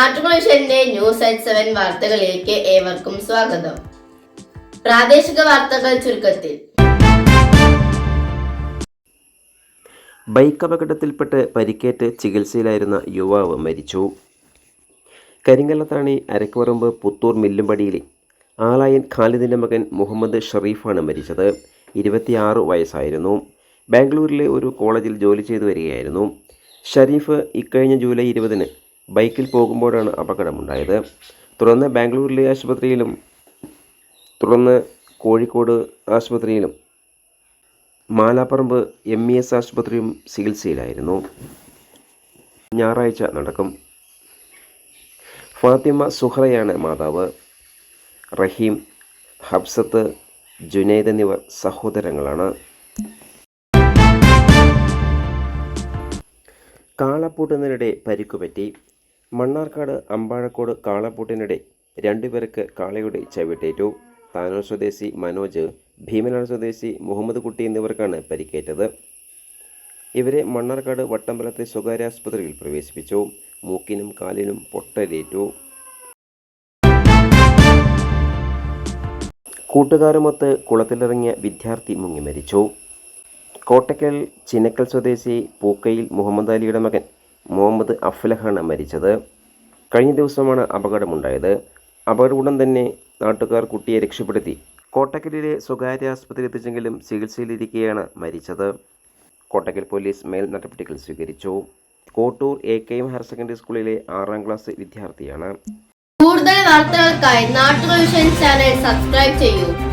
വിഷന്റെ news at seven വാർത്തകളിലേക്ക് ഏവർക്കും സ്വാഗതം. പ്രാദേശിക വാർത്തകൾ ചുരുക്കത്തിൽ. ബൈക്ക് അപകടത്തിൽപ്പെട്ട് പരിക്കേറ്റ് ചികിത്സയിലായിരുന്ന യുവാവ് മരിച്ചു. കരിങ്കല്ലത്താണി അരക്കുപറമ്പ് പുത്തൂർ മില്ലുംപടിയിലെ ആലായൻ ഖാലിദിന്റെ മകൻ മുഹമ്മദ് ഷറീഫാണ് മരിച്ചത്. ഇരുപത്തിയാറ് വയസ്സായിരുന്നു. ബാംഗ്ലൂരിലെ ഒരു കോളേജിൽ ജോലി ചെയ്തു വരികയായിരുന്നു. ഷരീഫ് ഇക്കഴിഞ്ഞ ജൂലൈ ഇരുപതിന് ബൈക്കിൽ പോകുമ്പോഴാണ് അപകടമുണ്ടായത്. തുടർന്ന് ബാംഗ്ലൂരിലെ ആശുപത്രിയിലും തുടർന്ന് കോഴിക്കോട് ആശുപത്രിയിലും മാലാപ്പറമ്പ് എം ഇ എസ് ആശുപത്രിയും ചികിത്സയിലായിരുന്നു. ഞായറാഴ്ച നടക്കും. ഫാത്തിമ സുഹറയാണ് മാതാവ്. റഹീം ഹബ്സത്ത് ജുനൈദ് എന്നിവർ സഹോദരങ്ങളാണ്. കാളപ്പൂട്ടുന്നതിനിടെ പരിക്കുപറ്റി മണ്ണാർക്കാട് അമ്പാഴക്കോട് കാളപ്പൂട്ടിനിടെ രണ്ടുപേർക്ക് കാളയുടെ ചവിട്ടേറ്റു. താനൂർ സ്വദേശി മനോജ് ഭീമനാട് സ്വദേശി മുഹമ്മദ് കുട്ടി എന്നിവർക്കാണ് പരിക്കേറ്റത്. ഇവരെ മണ്ണാർക്കാട് വട്ടമ്പലത്തെ സ്വകാര്യ ആശുപത്രിയിൽ പ്രവേശിപ്പിച്ചു. മൂക്കിനും കാലിനും പൊട്ടലേറ്റു. കൂട്ടുകാരുമൊത്ത് കുളത്തിലിറങ്ങിയ വിദ്യാർത്ഥി മുങ്ങി മരിച്ചു. കോട്ടക്കൽ ചിനക്കൽ സ്വദേശി പൂക്കയിൽ മുഹമ്മദ് അലിയുടെ മകൻ മുഹമ്മദ് അഫ്ലഹാണ് മരിച്ചത്. കഴിഞ്ഞ ദിവസമാണ് അപകടമുണ്ടായത്. അപകടം ഉടൻ തന്നെ നാട്ടുകാർ കുട്ടിയെ രക്ഷപ്പെടുത്തി. കോട്ടക്കലിലെ സ്വകാര്യ ആസ്പത്രി എത്തിച്ചെങ്കിലും ചികിത്സയിലിരിക്കെയാണ് മരിച്ചത്. കോട്ടക്കൽ പോലീസ് മേൽ നടപടികൾ സ്വീകരിച്ചു. Kottur A K M higher secondary സ്കൂളിലെ ആറാം ക്ലാസ് വിദ്യാർത്ഥിയാണ്. കൂടുതൽ വാർത്തകൾക്കായി നാട്ടുകൾ ചാനൽ സബ്സ്ക്രൈബ് ചെയ്യൂ.